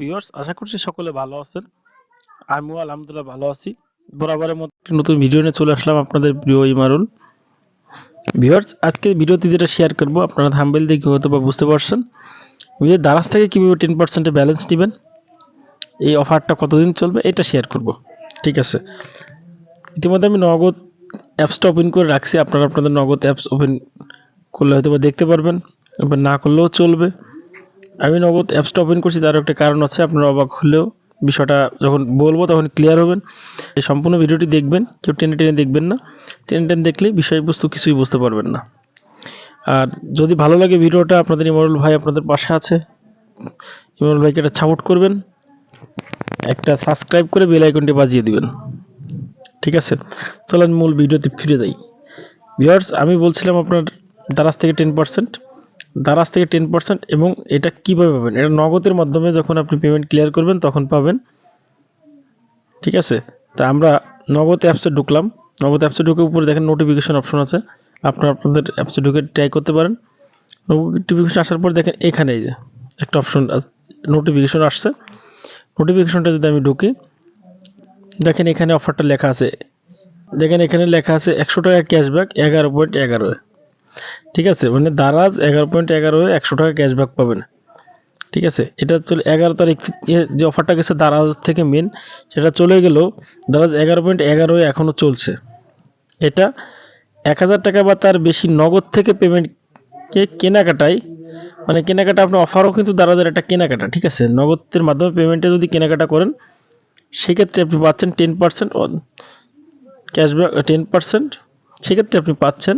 Viewers আশা করছি সকলে ভালো আছেন। আমিও আলহামদুলিল্লাহ ভালো আছি। বরাবরের মতো নতুন ভিডিও নিয়ে চলে আসলাম আপনাদের প্রিয় ইমারুল। ভিউয়ার্স আজকে ভিডিওতে যেটা শেয়ার করব, আপনারা থাম্বেল দেখে হয়তো বা বুঝতে পারছেন। যে দারাজ থেকে কীভাবে টেন পার্সেন্টে ব্যালেন্স নেবেন, এই অফারটা কতদিন চলবে, এটা শেয়ার করব। ঠিক আছে? ইতিমধ্যে আমি নগদ অ্যাপসটা ওপেন করে রাখছি। আপনারা আপনাদের নগদ অ্যাপস ওপেন করলে হয়তো বা দেখতে পারবেন, এবার না করলেও চলবে। আমি নগদ অ্যাপসটা ওপেন করছি তার একটা কারণ আছে, আপনারা অবাক হলেও বিষয়টা যখন বলব তখন ক্লিয়ার হবেন। এই সম্পূর্ণ ভিডিওটি দেখবেন, কেউ টেনে টেনে দেখবেন না। টেনে টেনে দেখলে বিষয়বস্তু কিছুই বুঝতে পারবেন না। আর যদি ভালো লাগে ভিডিওটা, আপনাদের ইমরুল ভাই আপনাদের পাশে আছে। ইমরুল ভাইকে একটা সাপোর্ট করবেন, একটা সাবস্ক্রাইব করে বেল আইকনটি বাজিয়ে দিবেন। ঠিক আছে? চলেন মূল ভিডিওতে ফিরে যাই। ভিউয়ার্স আমি বলছিলাম আপনার দারাজ থেকে টেন পার্সেন্ট দারাজ থেকে টেন পার্সেন্ট এবং এটা কীভাবে পাবেন? এটা নগদের মাধ্যমে যখন আপনি পেমেন্ট ক্লিয়ার করবেন, তখন পাবেন। ঠিক আছে? তা আমরা নগদ অ্যাপসে ঢুকলাম। নগদ অ্যাপসে ঢুকে উপরে দেখেন নোটিফিকেশন অপশন আছে। আপনারা আপনাদের অ্যাপসে ঢুকে ট্রাই করতে পারেন। নোটিফিকেশন আসার পর দেখেন এখানে যে একটা অপশন নোটিফিকেশন আসছে। নোটিফিকেশনটা যদি আমি ঢুকি, দেখেন এখানে অফারটা লেখা আছে। দেখেন এখানে লেখা আছে একশো টাকা ক্যাশব্যাক এগারো পয়েন্ট এগারো। ঠিক আছে? মানে দারাজ এগারো পয়েন্ট এগারো একশো টাকা ক্যাশব্যাক পাবেন। ঠিক আছে? এটা চলে এগারো তারিখ যে অফারটা গেছে দারাজ থেকে মেন সেটা চলে গেলেও দারাজ এগারো পয়েন্ট এগারো এখনও চলছে। এটা এক হাজার টাকা বা তার বেশি নগদ থেকে পেমেন্টকে কেনাকাটায় মানে কেনাকাটা আপনার অফারও কিন্তু দারাজের একটা কেনাকাটা, ঠিক আছে? নগদের মাধ্যমে পেমেন্টে যদি কেনাকাটা করেন, সেক্ষেত্রে আপনি পাচ্ছেন ten percent cashback ten percent সেক্ষেত্রে আপনি পাচ্ছেন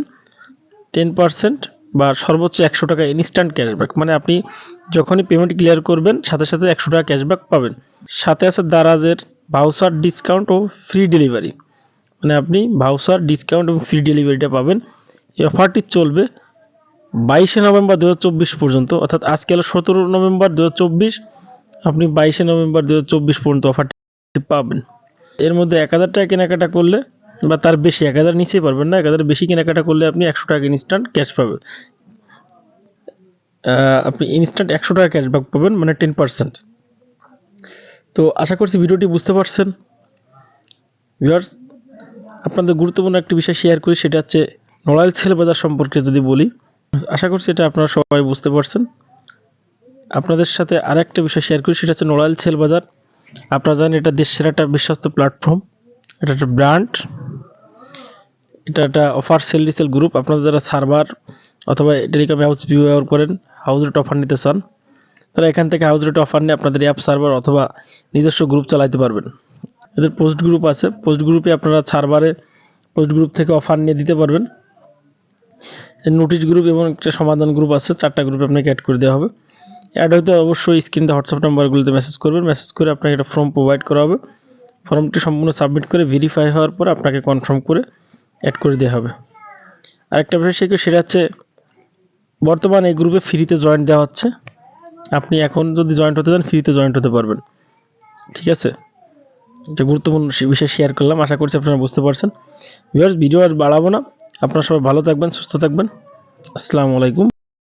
টেন পার্সেন্ট বা সর্বোচ্চ একশো টাকা ইনস্ট্যান্ট ক্যাশব্যাক মানে আপনি যখনই পেমেন্ট ক্লিয়ার করবেন, সাথে সাথে একশো টাকা ক্যাশব্যাক পাবেন। সাথে আছে দারাজের ভাউচার ডিসকাউন্ট ও ফ্রি ডেলিভারি মানে আপনি ভাউচার ডিসকাউন্ট এবং ফ্রি ডেলিভারিটা পাবেন। এই অফারটি চলবে বাইশে নভেম্বর দু হাজার চব্বিশ পর্যন্ত। অর্থাৎ আজকে হলো সতেরো নভেম্বর দু হাজার চব্বিশ, আপনি বাইশে নভেম্বর দু হাজার চব্বিশ পর্যন্ত অফারটি পাবেন। এর মধ্যে এক হাজার টাকা কেনাকাটা করলে বা তার বেশি, এক হাজার নিচেই পারবেন না, এক হাজার বেশি কেনাকাটা করলে আপনি একশো টাকা ইনস্ট্যান্ট ক্যাশ পাবেন। আপনি ইনস্ট্যান্ট একশো টাকা ক্যাশব্যাক পাবেন মানে টেন পার্সেন্ট তো আশা করছি ভিডিওটি বুঝতে পারছেন। ভিউয়ার্স, আপনাদের গুরুত্বপূর্ণ একটি বিষয় শেয়ার করি, সেটা হচ্ছে নড়াইল সেল বাজার সম্পর্কে যদি বলি, আশা করছি এটা আপনারা সবাই বুঝতে পারছেন। আপনাদের সাথে আরেকটা বিষয় শেয়ার করি, সেটা হচ্ছে নড়াইল সেল বাজার। আপনারা জানেন এটা দেশের একটা বিশ্বস্ত প্ল্যাটফর্ম এটা একটা ব্র্যান্ড এটা একটা অফার সেল রিসেল গ্রুপ আপনারা যারা সার্ভার অথবা টেলিকম হাউস ব্যবহার করেন হাউস রেট অফার নিতে চান, তারা এখান থেকে হাউস রেট অফার নিয়ে আপনাদের অ্যাপ সার্ভার অথবা নিজস্ব গ্রুপ চালাইতে পারবেন। এদের পোস্ট গ্রুপ আছে। পোস্ট গ্রুপে আপনারা সার্ভারে পোস্ট গ্রুপ থেকে অফার নিয়ে দিতে পারবেন। নোটিশ গ্রুপ এবং একটা সমাধান গ্রুপ আছে, চারটা গ্রুপে আপনাকে অ্যাড করে দেওয়া হবে। অ্যাড হয়তো অবশ্যই স্ক্রিনে হোয়াটসঅ্যাপ নাম্বারগুলোতে মেসেজ করবেন। মেসেজ করে আপনাকে একটা ফর্ম প্রোভাইড করা হবে। ফর্মটি সম্পূর্ণ সাবমিট করে ভেরিফাই হওয়ার পর আপনাকে কনফার্ম করে অ্যাড করে দেওয়া হবে। আরেকটা বিষয় শিখে সেটা হচ্ছে বর্তমানে এই গ্রুপে ফ্রিতে জয়েন্ট দেওয়া হচ্ছে। আপনি এখন যদি জয়েন্ট হতে চান ফ্রিতে জয়েন্ট হতে পারবেন। ঠিক আছে? এটা গুরুত্বপূর্ণ বিষয় শেয়ার করলাম। আশা করছি আপনারা বুঝতে পারছেন। ভিউয়ার্স ভিডিও আর বাড়াবো না। আপনারা সবাই ভালো থাকবেন, সুস্থ থাকবেন। আসসালামু আলাইকুম।